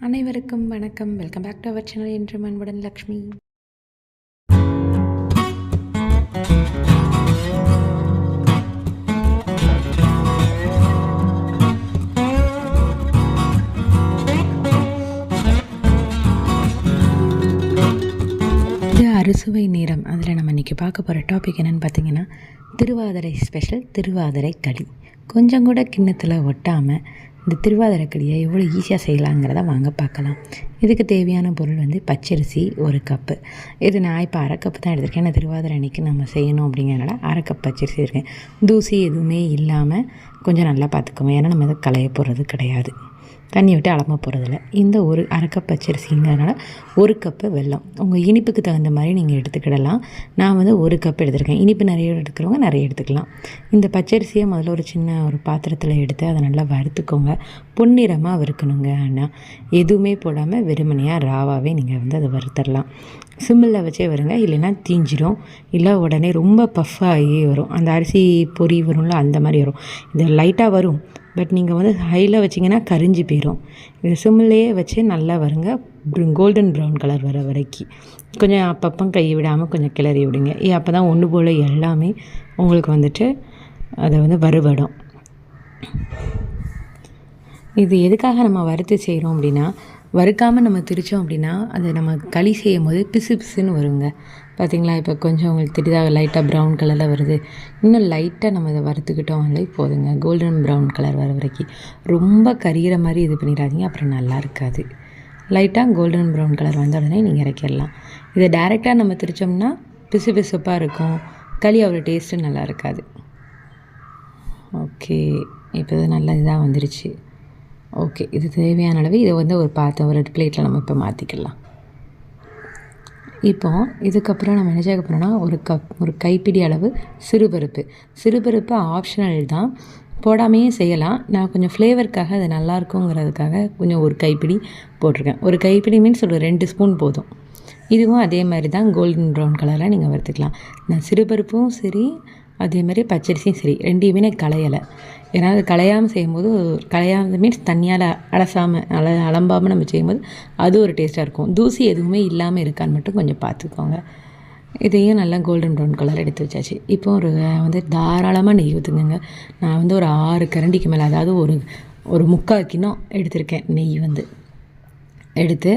அனைவருக்கும் வணக்கம். Welcome back to our channel என்று அன்புடன் லக்ஷ்மி. அறுசுவை நேரம். அதில் நம்ம இன்றைக்கி பார்க்க போகிற டாபிக் என்னென்னு பார்த்தீங்கன்னா திருவாதிரை ஸ்பெஷல் திருவாதிரை களி. கொஞ்சம் கூட கிண்ணத்தில் ஒட்டாமல் இந்த திருவாதிரக்கடியை எவ்வளோ ஈஸியாக செய்யலாங்கிறத வாங்க பார்க்கலாம். இதுக்கு தேவையான பொருள் வந்து பச்சரிசி ஒரு கப்பு இது நான் இப்போ அரை கப்பு தான் எடுத்திருக்கேன். ஏன்னா திருவாதிரை அன்னைக்கு நம்ம செய்யணும் அப்படிங்கிறனால அரை கப் பச்சரிசி இருக்கேன் தூசி எதுவுமே இல்லாமல் கொஞ்சம் நல்லா பார்த்துக்கோங்க. ஏன்னா நம்ம இதை களைய போகிறது கிடையாது. தண்ணி விட்டு அலம்ப போகிறதில்ல இந்த ஒரு அரை கப் பச்சரிசிங்கிறதுனால ஒரு கப்பு வெல்லம். உங்கள் இனிப்புக்கு தகுந்த மாதிரி நீங்கள் எடுத்துக்கிடலாம். நான் வந்து ஒரு கப் எடுத்திருக்கேன். இனிப்பு நிறைய எடுக்கிறவங்க நிறைய எடுத்துக்கலாம். இந்த பச்சரிசியை முதல்ல ஒரு சின்ன ஒரு பாத்திரத்தில் எடுத்து அதை நல்லா வறுத்துக்கோங்க. பொன்னிறமாக வறுக்கணுங்க ஆனால் எதுவுமே போடாமல் வெறுமனையாக ராவாகவே நீங்கள் வந்து அதை வறுத்தரலாம். சிம்மில் வச்சே வருங்க. இல்லைன்னா தீஞ்சிடும் இல்லை உடனே ரொம்ப பஃப்பாகி வரும். அந்த அரிசி பொரி வரும்ல அந்த மாதிரி வரும். இது லைட்டாக வரும். பட் நீங்கள் வந்து ஹையில் வச்சிங்கன்னா கரிஞ்சு போயிடும் இது வச்சு நல்லா வருங்க. கோல்டன் ப்ரௌன் கலர் வர வரைக்கும் கொஞ்சம் அப்பப்போ கை விடாமல் கொஞ்சம் கிளறி விடுங்க. ஏ அப்போ தான் ஒன்று போல் எல்லாமே உங்களுக்கு வந்துட்டு அதை வந்து வறுபடும். இது எதுக்காக நம்ம வறுத்து செய்கிறோம் அப்படின்னா வறுக்காமல் நம்ம திரித்தோம் அப்படின்னா அதை நம்ம களி செய்யும் போது பிசு பிசுன்னு வருங்க. பார்த்தீங்களா? இப்போ கொஞ்சம் உங்களுக்கு தெரியுதா? லைட்டாக ப்ரௌன் கலரில் வருது. இன்னும் லைட்டாக நம்ம இதை வறுத்துக்கிட்டோம். வந்து போதுங்க. கோல்டன் ப்ரௌன் கலர் வர வரைக்கும். ரொம்ப கரிகிற மாதிரி இது பண்ணிடாதீங்க. அப்புறம் நல்லா இருக்காது. லைட்டாக கோல்டன் ப்ரௌன் கலர் வந்த உடனே நீங்கள் இறக்கிடலாம். இதை டேரெக்டாக நம்ம திரிச்சோம்னா பிசு பிசுப்பாக இருக்கும். களி அவ்வளோ டேஸ்ட்டு நல்லா இருக்காது. ஓகே இப்போ இது நல்லா இதாக வந்துருச்சு. ஓகே இது தேவையான அளவு இதை வந்து ஒரு பாத்திரம் ஒரு பிளேட்டில் நம்ம இப்போ மாற்றிக்கலாம் இப்போ இதுக்கப்புறம் நம்ம என்ன சேர்க்க போகிறோம்னா ஒரு கப் ஒரு கைப்பிடி அளவு சிறுபருப்பு. சிறுபருப்பு ஆப்ஷனல் தான். போடாமையே செய்யலாம். நான் கொஞ்சம் ஃப்ளேவருக்காக அது நல்லா இருக்குங்கிறதுக்காக கொஞ்சம் ஒரு கைப்பிடி போட்டிருக்கேன். ஒரு கைப்பிடி மீன்ஸ் ஒரு ரெண்டு ஸ்பூன் போதும். இதுவும் அதே மாதிரி தான் கோல்டன் ப்ரௌன் கலரில் நீங்கள் வறுத்துக்கலாம். நான் சிறுபருப்பும் சரி அதே மாதிரி பச்சரிசியும் சரி ரெண்டையுமே நான் களையலை. ஏன்னா அது களையாமல் செய்யும்போது களையாமல் மீன்ஸ் தண்ணியால் அலசாமல் அல அலம்பாமல் நம்ம செய்யும்போது அது ஒரு டேஸ்ட்டாக இருக்கும். தூசி எதுவுமே இல்லாமல் இருக்கான்னு மட்டும் கொஞ்சம் பார்த்துக்கோங்க. இதையும் நல்லா கோல்டன் ப்ரௌன் கலர் எடுத்து வச்சாச்சு. இப்போ ஒரு வந்து தாராளமாக நெய் ஊற்றுங்க நான் வந்து ஒரு ஆறு கரண்டிக்கு மேலே அதாவது ஒரு ஒரு முக்கால் கிண்ணம் எடுத்திருக்கேன் நெய் வந்து. எடுத்து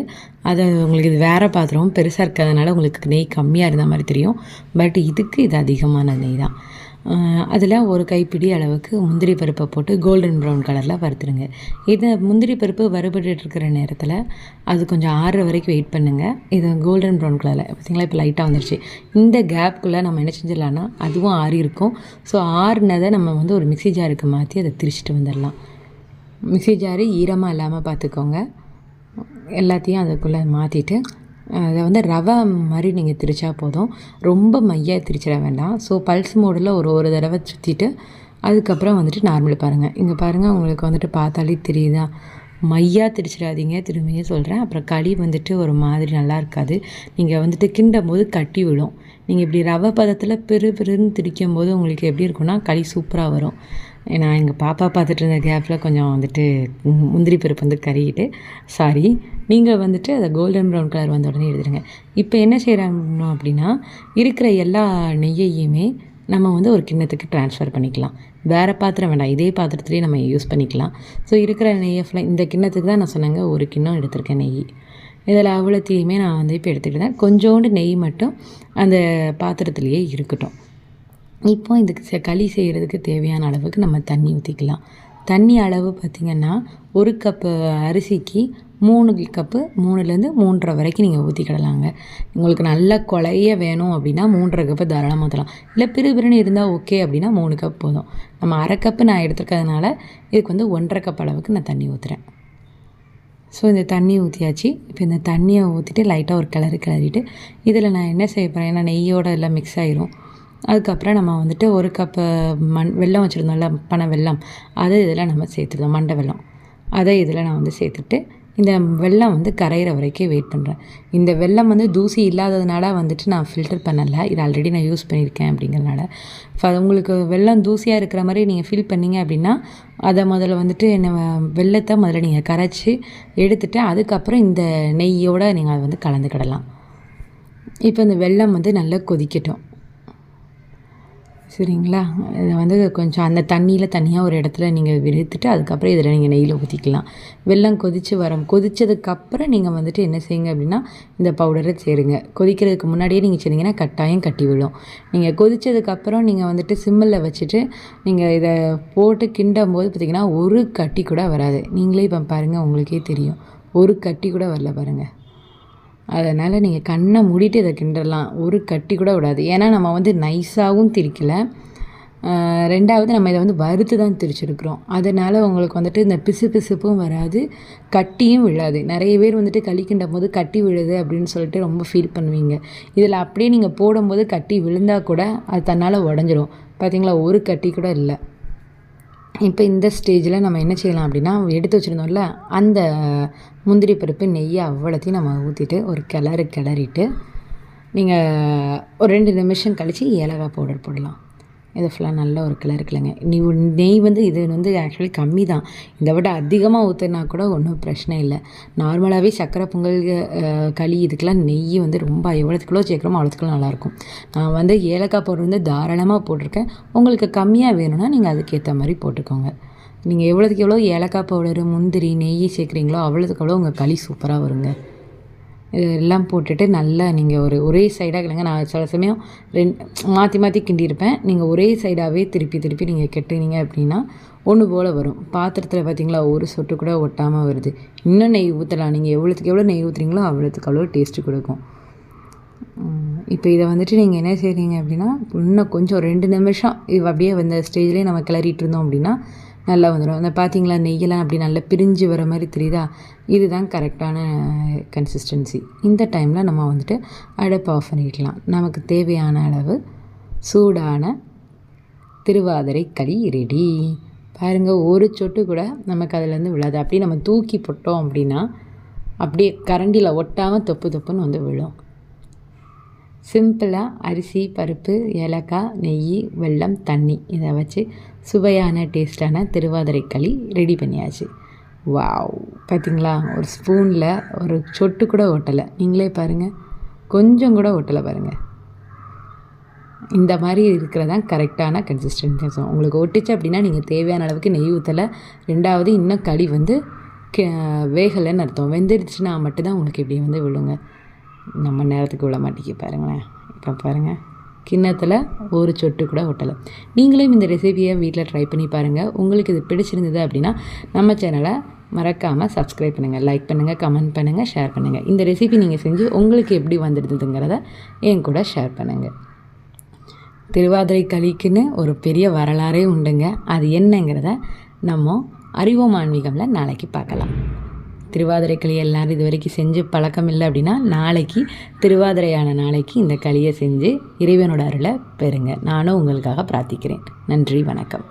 அதை உங்களுக்கு இது வேறு பாத்திரம் பெருசாக இருக்கிறதுனால உங்களுக்கு நெய் கம்மியாக இருந்த மாதிரி தெரியும். பட் இதுக்கு இது அதிகமான நெய் தான். அதில் ஒரு கைப்பிடி அளவுக்கு முந்திரி பருப்பை போட்டு கோல்டன் ப்ரௌன் கலரில் வறுத்துருங்க இதை முந்திரி பருப்பு வறுபட்டு இருக்கிற நேரத்தில் அது கொஞ்சம் ஆறுற வரைக்கும் வெயிட் பண்ணுங்கள் இது கோல்டன் ப்ரௌன் கலரில் பார்த்திங்களா இப்போ லைட்டாக வந்துடுச்சு இந்த கேப்புக்குள்ளே நம்ம என்ன செஞ்சிடலான்னா அதுவும் ஆறி இருக்கும். ஸோ ஆறுனதை நம்ம வந்து ஒரு மிக்சி ஜாருக்கு மாற்றி அதை திரிச்சிட்டு வந்துடலாம். மிக்சி ஜாரு ஈரமாக இல்லாமல் பார்த்துக்கோங்க எல்லாத்தையும் அதுக்குள்ளே மாற்றிட்டு அதை வந்து ரவை மாதிரி நீங்கள் திரிச்சா போதும். ரொம்ப மையாக திரிச்சிட வேண்டாம். ஸோ பல்ஸ் மோடில் ஒரு ஒரு தடவை சுற்றிட்டு அதுக்கப்புறம் வந்துட்டு நார்மல் பாருங்கள் இங்கே பாருங்கள் உங்களுக்கு வந்துட்டு பார்த்தாலே தெரியுதா? மையாக திரிச்சிடாதீங்க திரும்பியும் சொல்கிறேன் அப்புறம் களி வந்துட்டு ஒரு மாதிரி நல்லா இருக்காது. நீங்கள் வந்துட்டு கிண்டும் போது கட்டி விடும். நீங்கள் இப்படி ரவை பதத்தில் பெரு பெருன்னு திரிக்கும் போது உங்களுக்கு எப்படி இருக்குன்னா களி சூப்பராக வரும். நான் எங்கள் பாப்பா பார்த்துட்டு இருந்த கேப்பில் கொஞ்சம் வந்துட்டு முந்திரி பருப்பு வந்து கறிக்கிட்டு சாரி நீங்கள் வந்துட்டு அதை கோல்டன் ப்ரௌன் கலர் வந்த உடனே எழுதுருங்க இப்போ என்ன செய்கிறாங்க அப்படின்னா இருக்கிற எல்லா நெய்யையுமே நம்ம வந்து ஒரு கிண்ணத்துக்கு ட்ரான்ஸ்ஃபர் பண்ணிக்கலாம். வேறு பாத்திரம் வேண்டாம் இதே பாத்திரத்துலேயே நம்ம யூஸ் பண்ணிக்கலாம். ஸோ இருக்கிற நெய்யை ஃபுல்லாக இந்த கிண்ணத்துக்கு தான் நான் சொன்னேங்க ஒரு கிண்ணம் எடுத்திருக்கேன் நெய். இதில் அவ்வளோத்தையுமே நான் வந்து இப்போ எடுத்துக்கிட்டேன். கொஞ்சோண்டு நெய் மட்டும் அந்த பாத்திரத்துலேயே இருக்கட்டும். இப்போ இதுக்கு களி செய்கிறதுக்கு தேவையான அளவுக்கு நம்ம தண்ணி ஊற்றிக்கலாம் தண்ணி அளவு பார்த்திங்கன்னா ஒரு கப்பு அரிசிக்கு மூணு கப்பு மூணுலேருந்து மூன்றரை வரைக்கும் நீங்கள் ஊற்றிக்கிடலாங்க உங்களுக்கு நல்ல குழைய வேணும் அப்படின்னா மூன்றரை கப்பு தாராளமாக ஊற்றலாம் இல்லை பிறு பிறுன்னு இருந்தால் ஓகே அப்படின்னா மூணு கப் போதும். நம்ம அரை கப்பு நான் எடுத்துருக்கிறதுனால இதுக்கு வந்து ஒன்றரை கப் அளவுக்கு நான் தண்ணி ஊற்றுறேன் ஸோ இந்த தண்ணி ஊற்றியாச்சு இப்போ இந்த தண்ணியை ஊற்றிட்டு லைட்டாக ஒரு கிளறி கிளறிட்டு இதில் நான் என்ன செய்ய போகிறேன் ஏன்னா நெய்யோட எல்லாம் மிக்ஸ் ஆயிரும். அதுக்கப்புறம் நம்ம வந்துட்டு ஒரு கப்பு மண் வெல்லம் வச்சுருந்தோம்ல பனை வெல்லம். அதை இதில் நம்ம சேர்த்துருந்தோம் மண்டை வெல்லம். அதை இதில் நான் வந்து சேர்த்துட்டு இந்த வெள்ளம் வந்து கரையிற வரைக்கும் வெயிட் பண்ணுறேன் இந்த வெள்ளம் வந்து தூசி இல்லாததுனால வந்துட்டு நான் ஃபில்டர் பண்ணலை. இது ஆல்ரெடி நான் யூஸ் பண்ணியிருக்கேன் அப்படிங்கிறனால இப்போ உங்களுக்கு வெள்ளம் தூசியாக இருக்கிற மாதிரி நீங்கள் ஃபீல் பண்ணீங்க அப்படின்னா அதை முதல்ல வந்துட்டு என்ன வெள்ளத்தை முதல்ல நீங்கள் கரைச்சி எடுத்துகிட்டு அதுக்கப்புறம் இந்த நெய்யோடு நீங்கள் அதை வந்து கலந்துக்கிடலாம். இப்போ இந்த வெள்ளம் வந்து நல்லா கொதிக்கட்டும். சரிங்களா? இதை வந்து கொஞ்சம் அந்த தண்ணியில் தனியாக ஒரு இடத்துல நீங்கள் விடுத்துட்டு அதுக்கப்புறம் இதில் நீங்கள் நெய்யில் ஊற்றிக்கலாம் வெல்லம் கொதித்து வரும் கொதித்ததுக்கப்புறம் நீங்கள் வந்துட்டு என்ன செய்யுங்க அப்படின்னா இந்த பவுடரை சேருங்க. கொதிக்கிறதுக்கு முன்னாடியே நீங்கள் செய்தீங்கன்னா கட்டாயம் கட்டி விழும் நீங்கள் கொதித்ததுக்கப்புறம் நீங்கள் வந்துட்டு சிம்மில் வச்சுட்டு நீங்கள் இதை போட்டு கிண்டும் போது பார்த்திங்கன்னா ஒரு கட்டி கூட வராது. நீங்களே இப்போ பாருங்கள் உங்களுக்கே தெரியும். ஒரு கட்டி கூட வரல பாருங்கள் அதனால் நீங்கள் கண்ணை மூடிட்டு இதை கிண்டலாம். ஒரு கட்டி கூட விடாது. ஏன்னா நம்ம வந்து நைஸாகவும் திரிக்கலை. ரெண்டாவது நம்ம இதை வந்து வறுத்து தான் திரிச்சிருக்கிறோம். அதனால் உங்களுக்கு வந்துட்டு இந்த பிசு பிசுப்பும் வராது கட்டியும் விழாது. நிறைய பேர் வந்துட்டு களி கிண்டும் போது கட்டி விழுது அப்படின்னு சொல்லிட்டு ரொம்ப ஃபீல் பண்ணுவீங்க. இதில் அப்படியே நீங்கள் போடும்போது கட்டி விழுந்தால் கூட அது தன்னால் உடஞ்சிரும். பார்த்தீங்களா? ஒரு கட்டி கூட இல்லை. இப்போ இந்த ஸ்டேஜில் நம்ம என்ன செய்யலாம் அப்படின்னா எடுத்து வச்சுருந்தோம்ல அந்த முந்திரி பருப்பு நெய்யை அவ்வளோத்தையும் நம்ம ஊற்றிட்டு ஒரு கிளறு கிளறிட்டு நீங்கள் ஒரு ரெண்டு நிமிஷம் கழித்து ஏலக்காய் பவுடர் போடலாம். இது ஃபுல்லாக நல்ல ஒரு கிளறு கிளங்க நீ நெய் வந்து இது வந்து ஆக்சுவலி கம்மி தான் இதை விட அதிகமாக ஊற்றுனா கூட ஒன்றும் பிரச்சனை இல்லை. நார்மலாகவே சக்கரை பொங்கல் களி இதுக்கெலாம் நெய் வந்து ரொம்ப எவ்வளோத்துக்குள்ளோ சேர்க்குறோமோ அவ்வளோத்துக்குள்ள நல்லாயிருக்கும். நான் வந்து ஏலக்காய் பவுடர் வந்து தாராளமாக போட்டிருக்கேன். உங்களுக்கு கம்மியாக வேணும்னா நீங்கள் அதுக்கேற்ற மாதிரி போட்டுக்கோங்க. நீங்கள் எவ்வளோத்துக்கு எவ்வளோ ஏலக்காய் பவுடரு முந்திரி நெய் சேர்க்குறீங்களோ அவ்வளோத்துக்கு அவ்வளோ உங்கள் களி சூப்பராக வருங்க. இதெல்லாம் போட்டுட்டு நல்லா நீங்கள் ஒரு ஒரே சைடாக இல்லைங்க நான் சில சமயம் ரெண்டு மாற்றி மாற்றி கிண்டியிருப்பேன். நீங்கள் ஒரே சைடாகவே திருப்பி திருப்பி நீங்கள் கெட்டுனீங்க அப்படின்னா ஒன்று போல் வரும். பாத்திரத்தில் பார்த்தீங்களா ஒரு சொட்டு கூட ஒட்டாமல் வருது. இன்னும் நெய் ஊற்றலாம் நீங்கள் எவ்வளோத்துக்கு எவ்வளோ நெய் ஊற்றுறீங்களோ அவ்வளோத்துக்கு அவ்வளோ டேஸ்ட்டு கொடுக்கும். இப்போ இதை வந்துட்டு நீங்கள் என்ன செய்கிறீங்க அப்படின்னா இன்னும் கொஞ்சம் ரெண்டு நிமிஷம் இவ் அப்படியே வந்த ஸ்டேஜ்லேயே நம்ம கிளறிட்டு இருந்தோம் அப்படின்னா நல்லா வந்துடும் அந்த பார்த்தீங்களா நெய்யெல்லாம் அப்படி நல்லா பிரிஞ்சு வர மாதிரி தெரியுதா? இதுதான் கரெக்டான கன்சிஸ்டன்சி இந்த டைமில் நம்ம வந்துட்டு அடுப்பை ஆஃப் பண்ணிக்கலாம். நமக்கு தேவையான அளவு சூடான திருவாதிரை களி ரெடி பாருங்கள் ஒரு சொட்டு கூட நமக்கு அதிலேருந்து விழாது. அப்படியே நம்ம தூக்கி போட்டோம் அப்படின்னா அப்படியே கரண்டியில் ஒட்டாமல் தொப்பு தொப்புன்னு வந்து விழும். சிம்பிளாக அரிசி பருப்பு ஏலக்காய் நெய் வெல்லம் தண்ணி. இதை வச்சு சுவையான டேஸ்டான திருவாதிரை களி ரெடி பண்ணியாச்சு. வாவ். பார்த்திங்களா ஒரு ஸ்பூனில் ஒரு சொட்டு கூட ஓட்டலை நீங்களே பாருங்கள் கொஞ்சம் கூட ஓட்டலை பாருங்கள் இந்த மாதிரி இருக்கிறதான் கரெக்டான கன்சிஸ்டன்சி உங்களுக்கு ஒட்டிச்சு அப்படின்னா நீங்கள் தேவையான அளவுக்கு நெய் ஊற்றலை ரெண்டாவது இன்னும் களி வந்து வேகலைன்னு அர்த்தம். வெந்துருச்சுன்னா மட்டும்தான் உங்களுக்கு இப்படி வந்து விழுங்க. நம்ம நேரத்துக்கு விட மாட்டேங்க பாருங்களேன். இப்போ பாருங்கள் கிண்ணத்தில் ஒரு சொட்டு கூட ஒட்டலை. நீங்களும் இந்த ரெசிபியை வீட்டில் ட்ரை பண்ணி பாருங்கள் உங்களுக்கு இது பிடிச்சிருந்தது அப்படின்னா நம்ம சேனலை மறக்காமல் சப்ஸ்கிரைப் பண்ணுங்கள் லைக் பண்ணுங்கள் கமெண்ட் பண்ணுங்கள் ஷேர் பண்ணுங்கள் இந்த ரெசிபி நீங்கள் செஞ்சு உங்களுக்கு எப்படி வந்துடுதுங்கிறத என் கூட ஷேர் பண்ணுங்கள் திருவாதிரை களிக்குன்னு ஒரு பெரிய வரலாறே உண்டுங்க. அது என்னங்கிறத நம்ம அறிவோம் ஆன்மீகமில் நாளைக்கு பார்க்கலாம். திருவாதிரை களி எல்லோரும் இது வரைக்கும் செஞ்சு பழக்கம் இல்லை அப்படின்னா நாளைக்கு திருவாதிரையான நாளைக்கு இந்த களியை செஞ்சு இறைவனோட அருளை பெறுங்க. நானும் உங்களுக்காக பிரார்த்திக்கிறேன். நன்றி வணக்கம்.